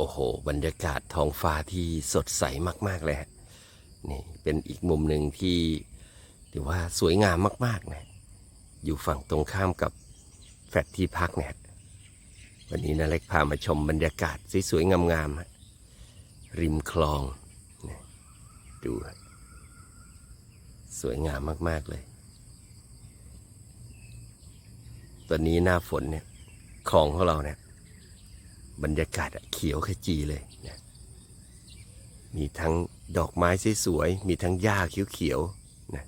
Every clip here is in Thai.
โอ้โห บรรยากาศท้องฟ้าที่สดใสมาก ๆ เลยฮะนี่เป็นอีกมุมหนึ่งที่ถือว่าสวยงามมาก ๆ นะ อยู่ฝั่งตรงข้ามกับแฟลตที่พักเนี่ยวันนี้นาเล็กพามาชมบรรยากาศสวยๆงามๆริมคลอง ดูสวยงามมาก ๆ เลย ตอนนี้หน้าฝนเนี่ยคลองของเราเนี่ย บรรยากาศอะเขียวขจีเลยนะมีทั้งดอกไม้สวยๆมีทั้งหญ้าเขียวๆนะ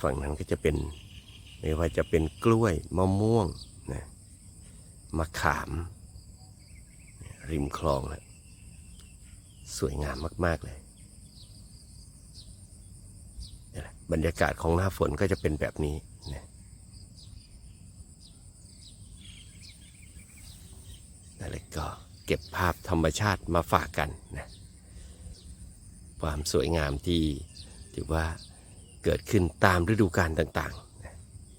ฝั่งนั้นก็จะเป็นไม่ว่าจะเป็นกล้วยมะม่วงนะมะขาม ริมคลองนะสวยงามมากๆเลยบรรยากาศของหน้าฝนก็จะเป็นแบบนี้นะ นั่นแหละก็เก็บภาพธรรมชาติมาฝากกันนะความสวยงามที่ถือว่าเกิดขึ้นตามฤดูกาลต่างๆนะ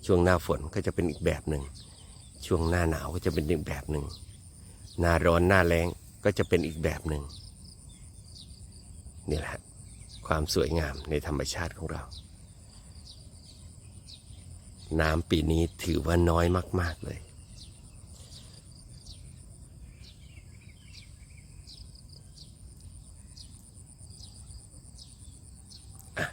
ช่วงหน้าฝนก็จะเป็นอีกแบบหนึ่ง ช่วงหน้าหนาวก็จะเป็นอีกแบบหนึ่ง หน้าร้อนหน้าแล้งก็จะเป็นอีกแบบหนึ่งนี่แหละฮะความสวยงามในธรรมชาติของเรา น้ำปีนี้ถือว่าน้อยมาก ๆ เลย